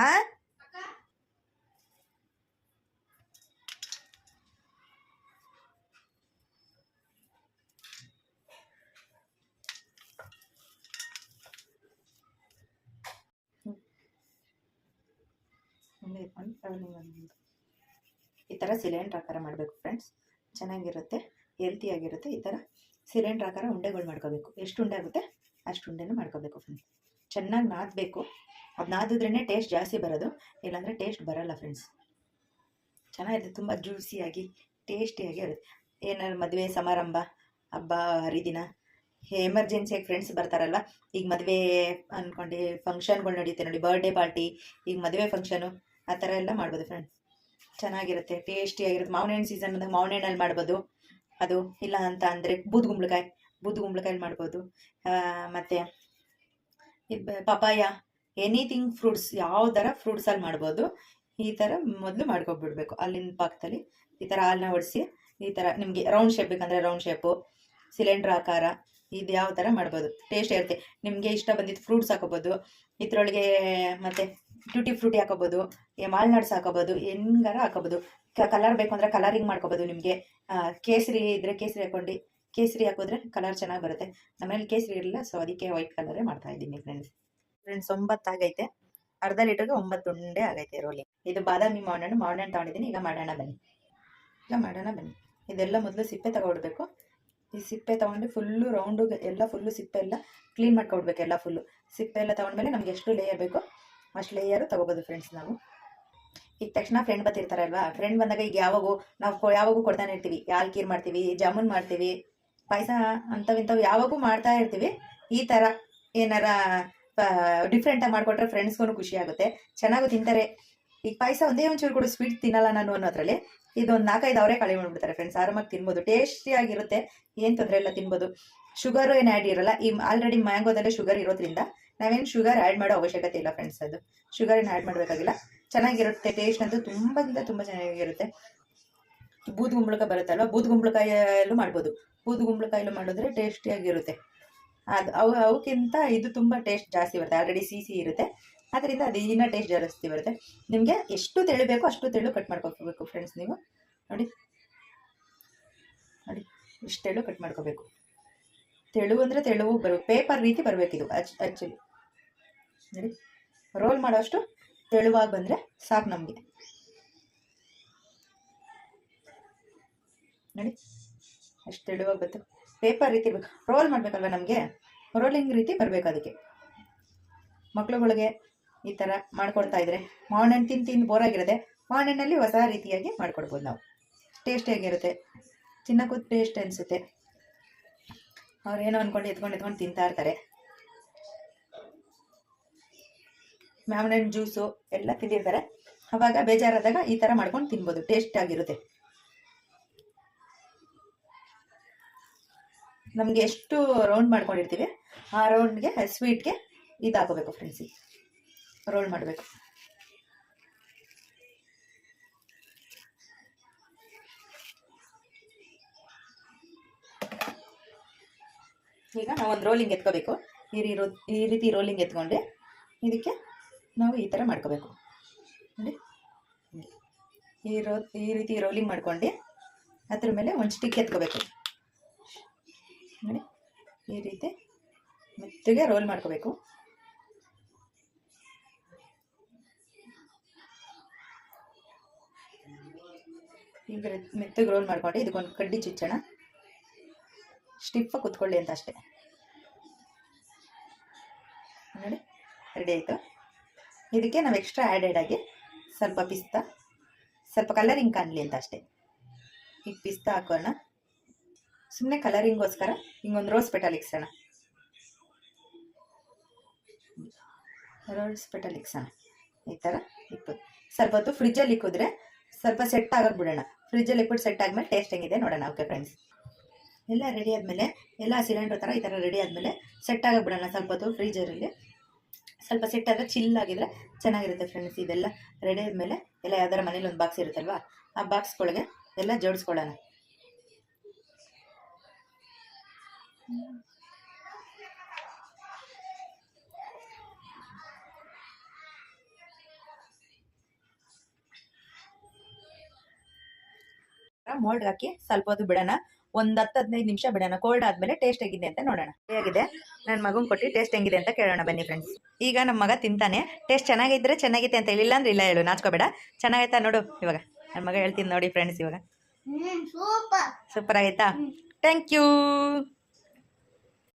ಹಾ ಮುಂದೆ ಇಟ್ಕೊಂಡು ಮಾಡ್ಬೋದು. ಈ ಥರ ಸಿಲಿಂಡ್ರ್ ಆಕಾರ ಮಾಡಬೇಕು ಫ್ರೆಂಡ್ಸ್ ಚೆನ್ನಾಗಿರುತ್ತೆ ಹೆಲ್ತಿಯಾಗಿರುತ್ತೆ ಈ ಥರ ಸಿಲಿಂಡ್ರ್ ಆಕಾರ ಉಂಡೆಗಳು ಮಾಡ್ಕೋಬೇಕು. ಎಷ್ಟು ಉಂಡೆ ಆಗುತ್ತೆ? ಅಷ್ಟು ಉಂಡೆನೂ ಮಾಡ್ಕೋಬೇಕು ಫ್ರೆಂಡ್ಸ್ ಚೆನ್ನಾಗಿ ನಾದಬೇಕು. ಅದು ನಾದಿದ್ರೇ ಟೇಸ್ಟ್ ಜಾಸ್ತಿ ಬರೋದು. ಇಲ್ಲಾಂದರೆ ಟೇಸ್ಟ್ ಬರಲ್ಲ ಫ್ರೆಂಡ್ಸ್ ಚೆನ್ನಾಗಿರುತ್ತೆ, ತುಂಬ ಜ್ಯೂಸಿಯಾಗಿ ಟೇಸ್ಟಿಯಾಗಿ ಇರುತ್ತೆ. ಏನಾದ್ರು ಮದುವೆ ಸಮಾರಂಭ, ಹಬ್ಬ, ಹರಿದಿನ ಎಮರ್ಜೆನ್ಸಿಯಾಗಿ ಫ್ರೆಂಡ್ಸ್ ಬರ್ತಾರಲ್ಲ, ಈಗ ಮದುವೆ ಅಂದ್ಕೊಂಡು ಫಂಕ್ಷನ್ಗಳು ನಡೆಯುತ್ತೆ ನೋಡಿ ಬರ್ಡೇ ಪಾರ್ಟಿ ಈಗ ಮದುವೆ ಫಂಕ್ಷನು ಆ ಥರ ಎಲ್ಲ ಮಾಡ್ಬೋದು ಫ್ರೆಂಡ್ಸ್ ಚೆನ್ನಾಗಿರುತ್ತೆ ಟೇಸ್ಟಿಯಾಗಿರುತ್ತೆ ಮಾವಿನ ಹಣ್ಣು ಸೀಸನ್ ಬಂದಾಗ ಮಾವಿನ ಹಣ್ಣಲ್ಲಿ ಮಾಡ್ಬೋದು. ಅದು ಇಲ್ಲ ಅಂತ ಅಂದರೆ ಬೂದುಗುಂಬಳಕಾಯಿ ಬೂದುಗುಂಬಳಕಾಯಲ್ಲಿ ಮಾಡ್ಬೋದು. ಮತ್ತು ಪಪಾಯ ಎನಿಥಿಂಗ್ ಫ್ರೂಟ್ಸ್ ಯಾವ ಥರ ಫ್ರೂಟ್ಸಲ್ಲಿ ಮಾಡ್ಬೋದು, ಈ ಥರ ಮೊದಲು ಮಾಡ್ಕೊಬಿಡ್ಬೇಕು. ಅಲ್ಲಿನ ಪಾಕದಲ್ಲಿ ಈ ಥರ ಹಾಲನ್ನ ಒಡಿಸಿ, ಈ ಥರ ನಿಮಗೆ ರೌಂಡ್ ಶೇಪ್ ಬೇಕಂದರೆ ರೌಂಡ್ ಶೇಪು ಸಿಲಿಂಡ್ರ್ ಆಕಾರ, ಇದು ಯಾವ ಥರ ಮಾಡ್ಬೋದು. ಟೇಸ್ಟ್ ಇರುತ್ತೆ. ನಿಮಗೆ ಇಷ್ಟ ಬಂದಿದ್ದು ಫ್ರೂಟ್ಸ್ ಹಾಕೋಬೋದು, ಇದರೊಳಗೆ ಮತ್ತು ಟ್ಯೂಟಿ ಫ್ರೂಟಿ ಹಾಕೋಬೋದು ಮಾಲ್ನಟ್ಸ್ ಹಾಕೋಬೋದು ಹೆಂಗಾರ ಹಾಕೋಬೋದು. ಕಲರ್ ಬೇಕು ಅಂದರೆ ಕಲರಿಂಗ್ ಮಾಡ್ಕೋಬೋದು ನಿಮಗೆ. ಕೇಸರಿ ಇದ್ರೆ ಕೇಸರಿ ಹಾಕೊಂಡು ಕೇಸರಿ ಹಾಕಿದ್ರೆ ಕಲರ್ ಚೆನ್ನಾಗಿ ಬರುತ್ತೆ. ನಮ್ಮಲ್ಲಿ ಕೇಸರಿ ಇರಲಿಲ್ಲ ಸೊ ಅದಕ್ಕೆ ವೈಟ್ ಕಲರೇ ಮಾಡ್ತಾ ಇದ್ದೀನಿ ಫ್ರೆಂಡ್ಸ್ ಫ್ರೆಂಡ್ಸ್ ಒಂಬತ್ತು ಆಗೈತೆ ಅರ್ಧ ಲೀಟರ್ಗೆ ಒಂಬತ್ತು ಉಂಡೆ ಆಗೈತೆ ರೋಲಿ. ಇದು ಬಾದಾಮಿ ಮಾವಿನ ಹಣ್ಣು ತಗೊಂಡಿದ್ದೀನಿ. ಈಗ ಮಾಡೋಣ ಬನ್ನಿ. ಈಗ ಮಾಡೋಣ ಬನ್ನಿ. ಇದೆಲ್ಲ ಮೊದಲು ಸಿಪ್ಪೆ ತಗೊಡ್ಬೇಕು. ಈ ಸಿಪ್ಪೆ ತೊಗೊಂಡು ಫುಲ್ಲು ರೌಂಡು ಎಲ್ಲ ಫುಲ್ಲು ಸಿಪ್ಪೆ ಎಲ್ಲ ಕ್ಲೀನ್ ಮಾಡ್ಕೊಡ್ಬೇಕು ಎಲ್ಲ ಫುಲ್ಲು. ಸಿಪ್ಪೆ ಎಲ್ಲ ತೊಗೊಂಡ್ಮೇಲೆ ನಮ್ಗೆ ಎಷ್ಟು ಲೇಯರ್ ಬೇಕು ಅಷ್ಟು ಲೇಯರು ತೊಗೋಬೋದು ಫ್ರೆಂಡ್ಸ್ ನಾವು. ಈಗ ತಕ್ಷಣ ಫ್ರೆಂಡ್ ಬರ್ತಿರ್ತಾರಲ್ವಾ? ಫ್ರೆಂಡ್ ಬಂದಾಗ ಈಗ ಯಾವಾಗೂ ನಾವು ಯಾವಾಗೂ ಕೊಡ್ತಾನೆ ಇರ್ತೀವಿ. ಯಾಲ್ ಕೀರ್ ಮಾಡ್ತೀವಿ? ಜಾಮೂನ್ ಮಾಡ್ತೀವಿ. ಪಾಯಸ ಅಂಥವು ಇಂಥವು ಯಾವಾಗೂ ಮಾಡ್ತಾ ಇರ್ತೀವಿ. ಈ ಥರ ಏನಾರ ಡಿಫ್ರೆಂಟಾಗಿ ಮಾಡಿಕೊಟ್ರೆ ಫ್ರೆಂಡ್ಸ್ಗೂ ಖುಷಿ ಆಗುತ್ತೆ. ಚೆನ್ನಾಗೂ ತಿಂತಾರೆ. ಈಗ ಪಾಯಸ ಒಂದೇ ಒಂಚೂರು ಕೂಡ ಸ್ವೀಟ್ ತಿನ್ನಲ್ಲ ನಾನು ಅನ್ನೋದ್ರಲ್ಲಿ. ಇದೊಂದು ನಾಲ್ಕೈದು ಅವರೇ ಕಳೆ ಮಾಡ್ಬಿಡ್ತಾರೆ ಫ್ರೆಂಡ್ಸ್ ಆರಾಮಾಗಿ ತಿನ್ಬೋದು. ಟೇಸ್ಟಿಯಾಗಿರುತ್ತೆ ಏನು ತೊಂದರೆ ಇಲ್ಲ ತಿನ್ಬೋದು. ಶುಗರು ಏನು ಆ್ಯಡ್ ಇರಲ್ಲ. ಈ ಆಲ್ರೆಡಿ ಮ್ಯಾಂಗೋದಲ್ಲೇ ಶುಗರ್ ಇರೋದ್ರಿಂದ ನಾವೇನು ಶುಗರ್ ಆ್ಯಡ್ ಮಾಡೋ ಅವಶ್ಯಕತೆ ಇಲ್ಲ ಫ್ರೆಂಡ್ಸ್ ಅದು. ಶುಗರ್ ಏನು ಆ್ಯಡ್ ಮಾಡಬೇಕಾಗಿಲ್ಲ. ಚೆನ್ನಾಗಿರುತ್ತೆ. ಟೇಸ್ಟ್ ಅಂತೂ ತುಂಬ ತುಂಬ ಚೆನ್ನಾಗಿರುತ್ತೆ. ಬೂದುಗುಂಬಳಕಾಯಿ ಬರುತ್ತಲ್ವ? ಬೂದುಗುಂಬಳಕಾಯಲ್ಲೂ ಮಾಡ್ಬೋದು. ಬೂದುಗುಂಬಳಕಾಯಲ್ಲೂ ಮಾಡಿದ್ರೆ ಟೇಸ್ಟಿಯಾಗಿರುತ್ತೆ ಅದು ಅವು ಅವಕ್ಕಿಂತ ಇದು ತುಂಬ ಟೇಸ್ಟ್ ಜಾಸ್ತಿ ಬರುತ್ತೆ. ಆಲ್ರೆಡಿ ಸಿ ಸಿ ಇರುತ್ತೆ. ಅದರಿಂದ ಅದು ಇನ್ನೂ ಟೇಸ್ಟ್ ಜಾಸ್ತಿ ಬರುತ್ತೆ. ನಿಮಗೆ ಎಷ್ಟು ತೆಳು ಬೇಕೋ ಅಷ್ಟು ತೆಳು ಕಟ್ ಮಾಡ್ಕೋಬೇಕು ಫ್ರೆಂಡ್ಸ್ ನೀವು. ನೋಡಿ. ನೋಡಿ. ಇಷ್ಟು ತೆಳು ಕಟ್ ಮಾಡ್ಕೋಬೇಕು. ತೆಳು ಅಂದರೆ ತೆಳುವು ಬರಬೇಕು ಪೇಪರ್ ರೀತಿ ಬರಬೇಕು ಇದು ಆ್ಯಕ್ಚುಲಿ ನೋಡಿ. ರೋಲ್ ಮಾಡೋಷ್ಟು ತೆಳುವಾಗಿ ಬಂದರೆ ಸಾಕು ನಮಗೆ. ನೋಡಿ. ಅಷ್ಟು ತೆಳುವಾಗಿ ಬಂತು ಪೇಪರ್ ರೀತಿ ಇರ್ಬೇಕು. ರೋಲ್ ಮಾಡಬೇಕಲ್ವ ನಮಗೆ? ರೋಲಿಂಗ್ ರೀತಿ ಬರಬೇಕು ಅದಕ್ಕೆ? ಮಕ್ಳುಗಳಿಗೆ ಈ ಥರ ಮಾಡ್ಕೊಳ್ತಾ ಇದ್ರೆ ಮಾವಿನ ಹಣ್ಣು ತಿಂದು ತಿಂದು ಬೋರ್ ಆಗಿರುತ್ತೆ ಮಾವಿನ ಹೊಸ ರೀತಿಯಾಗಿ ಮಾಡ್ಕೊಡ್ಬೋದು ನಾವು. ಟೇಸ್ಟಿಯಾಗಿರುತ್ತೆ ತಿನ್ನೋಕ್ಕೂ ಟೇಸ್ಟ್ ಅನಿಸುತ್ತೆ. ಅವ್ರೇನೋ ಅಂದ್ಕೊಂಡು ಎತ್ಕೊಂಡು ಎತ್ಕೊಂಡು ತಿಂತಾ ಇರ್ತಾರೆ. ಮಾವಿನ ಹಣ್ಣು ಜ್ಯೂಸು ಎಲ್ಲ ತಿಂದಿರ್ತಾರೆ. ಅವಾಗ ಬೇಜಾರಾದಾಗ ಈ ಥರ ಮಾಡ್ಕೊಂಡು ತಿನ್ಬೋದು. ಟೇಸ್ಟ್ ನಮಗೆ ಎಷ್ಟು ರೌಂಡ್ ಮಾಡ್ಕೊಂಡಿರ್ತೀವಿ, ಆ ರೌಂಡ್ಗೆ ಸ್ವೀಟ್ಗೆ ಇದು ಹಾಕೋಬೇಕು ಫ್ರೆಂಡ್ಸ್ ರೋಲ್ ಮಾಡಬೇಕು. ಈಗ ನಾವು ಒಂದು ರೋಲಿಂಗ್ ಎತ್ಕೋಬೇಕು. ಈ ರೀ ಈ ರೀತಿ ರೋಲಿಂಗ್ ಎತ್ಕೊಂಡೆ ಇದಕ್ಕೆ ನಾವು ಈ ಥರ ಮಾಡ್ಕೋಬೇಕು. ನೋಡಿ. ಈ ರೋ, ಈ ರೀತಿ ರೋಲಿಂಗ್ ಮಾಡ್ಕೊಂಡು ಅದ್ರ ಮೇಲೆ ಒಂದು ಸ್ಟಿಕ್ ಎತ್ಕೋಬೇಕು. ನೋಡಿ, ಈ ರೀತಿ ಮೆತ್ತಗೆ ರೋಲ್ ಮಾಡ್ಕೋಬೇಕು. ಈಗ ಮೆತ್ತಗೆ ರೋಲ್ ಮಾಡ್ಕೊಂಡು ಇದಕ್ಕೊಂದು ಕಡ್ಡಿ ಚುಚ್ಚೋಣ. ಸ್ಟಿಫ್ ಕೂತ್ಕೊಳ್ಳಿ ಅಂತ ಅಷ್ಟೇ. ನೋಡಿ ರೆಡಿ ಆಯಿತು. ಇದಕ್ಕೆ ನಾವು ಎಕ್ಸ್ಟ್ರಾ ಆ್ಯಡೆಡ್ ಆಗಿ ಸ್ವಲ್ಪ ಪಿಸ್ತಾ, ಸ್ವಲ್ಪ ಕಲರಿಂಗ್ ಕಾಣಲಿ ಅಂತ ಅಷ್ಟೇ. ಈಗ ಪಿಸ್ತಾ ಹಾಕೋಣ. ಸುಮ್ಮನೆ ಕಲರಿಂಗೋಸ್ಕರ ಹಿಂಗೊಂದು ರೋಸ್ ಪೆಟಲ್ ಇಕ್ಸೋಣ ರೋಸ್ ಪೆಟಲ್ ಇಕ್ಸೋಣ ಈ ಥರ ಇಕ್ಬೋದು ಸ್ವಲ್ಪ ಹೊತ್ತು ಫ್ರಿಜ್ಜಲ್ಲಿ ಇಕ್ಕಿದ್ರೆ ಸ್ವಲ್ಪ ಸೆಟ್ ಆಗೋಕೆ ಬಿಡೋಣ. ಫ್ರಿಜ್ಜಲ್ಲಿ ಇಕ್ಬಿಟ್ಟು ಸೆಟ್ ಆದಮೇಲೆ ಟೇಸ್ಟ್ ಹೆಂಗಿದೆ ನೋಡೋಣ. Okay, friends. ಎಲ್ಲ ರೆಡಿ ಆದಮೇಲೆ, ಎಲ್ಲ ಸಿಲಿಂಡರ್ ಥರ ಈ ಥರ ರೆಡಿ ಆದಮೇಲೆ ಸೆಟ್ ಆಗೋಕೆ ಬಿಡೋಣ ಸ್ವಲ್ಪ ಹೊತ್ತು ಫ್ರೀಜರಲ್ಲಿ ಸ್ವಲ್ಪ ಸೆಟ್ ಆದರೆ ಚಿಲ್ ಆಗಿದ್ರೆ ಚೆನ್ನಾಗಿರುತ್ತೆ ಫ್ರೆಂಡ್ಸ್. ಇದೆಲ್ಲ ರೆಡಿ ಆದಮೇಲೆ ಎಲ್ಲ ಯಾವ್ದಾರ ಮನೇಲಿ ಒಂದು ಬಾಕ್ಸ್ ಇರುತ್ತಲ್ವಾ, ಆ ಬಾಕ್ಸ್ಗಳಿಗೆ ಎಲ್ಲ ಜೋಡಿಸ್ಕೊಳ್ಳೋಣ. ಮೋಲ್ಡ್ ಹಾಕಿ. ಸ್ವಲ್ಪ ಹೊತ್ತು ಬಿಡೋಣ. ಒಂದ್ ಹತ್ತು ಹದಿನೈದು ನಿಮಿಷ ಬಿಡೋಣ. ಕೋಲ್ಡ್ ಆದ್ಮೇಲೆ ಟೇಸ್ಟ್ ಹೇಗಿದೆ ಅಂತ ನೋಡೋಣ. ಹೇಗಿದೆ? ನನ್ನ ಮಗು ಕೊಟ್ಟು ಟೇಸ್ಟ್ ಹೆಂಗಿದೆ ಅಂತ ಕೇಳೋಣ ಬನ್ನಿ ಫ್ರೆಂಡ್ಸ್ ಈಗ ನಮ್ಮ ಮಗ ತಿಂತಾನೆ. ಟೇಸ್ಟ್ ಚೆನ್ನಾಗಿದ್ರೆ ಚೆನ್ನಾಗಿದೆ ಅಂತ ಹೇಳಿಲ್ಲ ಅಂದ್ರೆ ಇಲ್ಲ ಹೇಳು. ನಾಚ್ಕೋಬೇಡ. ಚೆನ್ನಾಗೈತಾ ನೋಡು ಇವಾಗ. ನನ್ನ ಮಗ ಹೇಳ್ತೀನಿ ನೋಡಿ ಫ್ರೆಂಡ್ಸ್ ಇವಾಗ. ಸೂಪರ್ ಆಗೈತಾ? Thank you